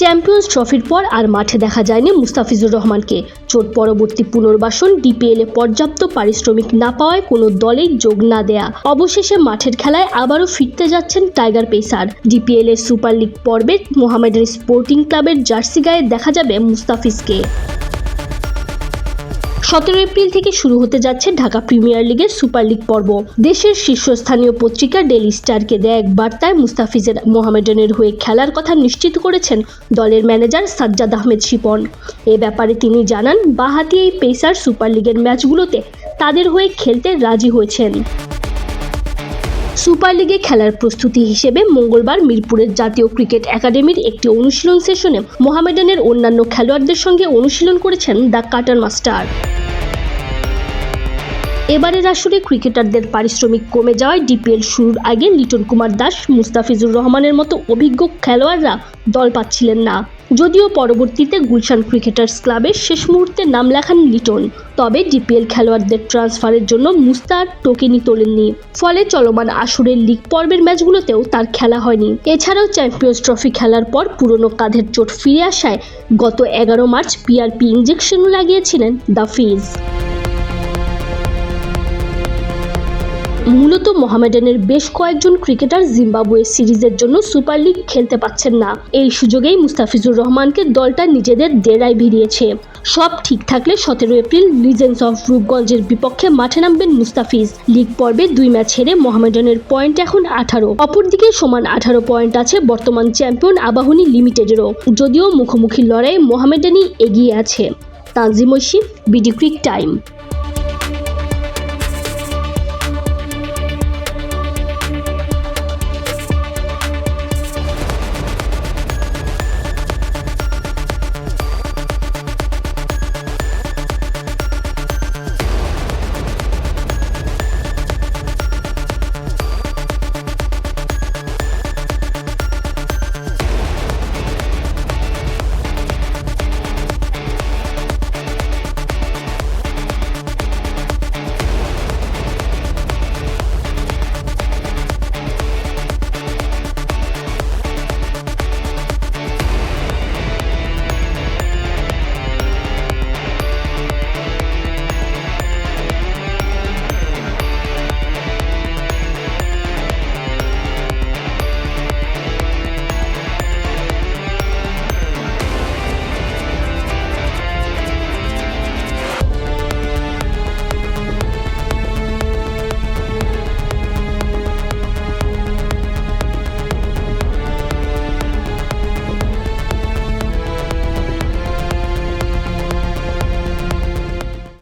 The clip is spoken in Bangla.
চ্যাম্পিয়ন্স ট্রফির পর আর মাঠে দেখা যায়নি মুস্তাফিজুর রহমানকে। চোট পরবর্তী পুনর্বাসন ডিপিএলে পর্যাপ্ত পারিশ্রমিক না পাওয়ায় কোনো দলে যোগ না দেয়া। অবশেষে মাঠের খেলায় আবারও ফিরতে যাচ্ছেন টাইগার পেসার। ডিপিএল এর সুপার লিগ পর্বে মোহামেডান স্পোর্টিং ক্লাবের জার্সি গায়ে দেখা যাবে মুস্তাফিজকে। সতেরো এপ্রিল থেকে শুরু হতে যাচ্ছে ঢাকা প্রিমিয়ার লিগের সুপার লিগ পর্ব। দেশের শীর্ষস্থানীয় পত্রিকা ডেলি স্টারকে দেয়া এক বার্তায় মুস্তাফিজের, মোহামেডানের হয়ে খেলার কথা নিশ্চিত করেছেন দলের ম্যানেজার সাজ্জাদ আহমেদ শিপন। এ ব্যাপারে তিনি জানান, বাহাতি এই পেসার সুপার লিগের ম্যাচগুলোতে তাদের হয়ে খেলতে রাজি হয়েছেন। সুপার লিগে খেলার প্রস্তুতি হিসেবে মঙ্গলবার মিরপুরের জাতীয় ক্রিকেট একাডেমির একটি অনুশীলন সেশনে মোহামেডানের অন্যান্য খেলোয়াড়দের সঙ্গে অনুশীলন করেছেন দ্য কাটার মাস্টার। এবারের আসরে ক্রিকেটারদের পারিশ্রমিক কমে যাওয়ায় ডিপিএল শুরুর আগে লিটন কুমার দাস, মুস্তাফিজুর রহমানের মতো অভিজ্ঞ খেলোয়াড়রা দল পাচ্ছিলেন না। যদিও পরবর্তীতে গুলশান ক্রিকেটার্স ক্লাবের শেষ মুহূর্তে নাম লেখান লিটন, তবে ডিপিএল খেলোয়াড়দের ট্রান্সফারের জন্য মুস্তার টোকেনি তোলেননি। ফলে চলমান আসরের লিগ পর্বের ম্যাচগুলোতেও তার খেলা হয়নি। এছাড়াও চ্যাম্পিয়ন্স ট্রফি খেলার পর পুরনো কাঁধের চোট ফিরে আসায় গত এগারো মার্চ পিআরপি ইঞ্জেকশন লাগিয়েছিলেন দ্য ফিজ। মূলত মোহামেডানের বেশ কয়েকজন ক্রিকেটার জিম্বাবুয়ে সিরিজের জন্য সুপার লিগ খেলতে পাচ্ছেন না। এই সুযোগেই মুস্তাফিজুর রহমানকে দলটা নিজেদের ডেরায় ভিড়িয়েছে। সব ঠিক থাকলে সতেরো এপ্রিল লিজেন্স অফ রূপগঞ্জের বিপক্ষে মাঠে নামবেন মুস্তাফিজ। লিগ পর্বে দুই ম্যাচ হেরে মোহামেডানের পয়েন্ট এখন আঠারো। অপরদিকে সমান আঠারো পয়েন্ট আছে বর্তমান চ্যাম্পিয়ন আবাহনী লিমিটেডেরও। যদিও মুখোমুখি লড়াইয়ে মোহামেডানই এগিয়ে আছে। Tanzim Oishi, BD cric time.